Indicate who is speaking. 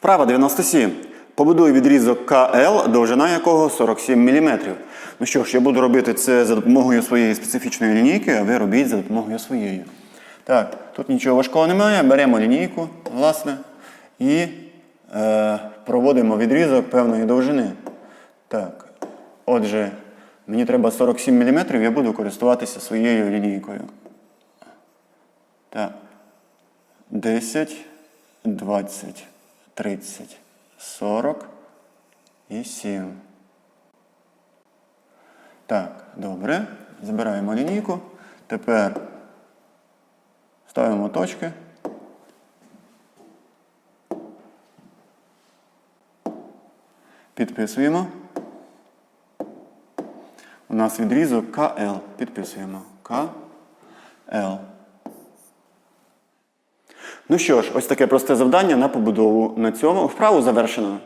Speaker 1: Вправа 97. Побудуй відрізок КЛ, довжина якого 47 мм. Ну що ж, я буду робити це за допомогою своєї специфічної лінійки, а ви робіть за допомогою своєї. Так, тут нічого важкого немає. Беремо лінійку, власне, і е, проводимо відрізок певної довжини. Так, отже, мені треба 47 мм, я буду користуватися своєю лінійкою. Так. 10, 20, 30, 40 і 7. Так, добре. Збираємо лінійку. Тепер ставимо точки. Підписуємо. У нас відрізок КЛ. Підписуємо. КЛ. Ну що ж, ось таке просте завдання на побудову. На цьому вправу завершено.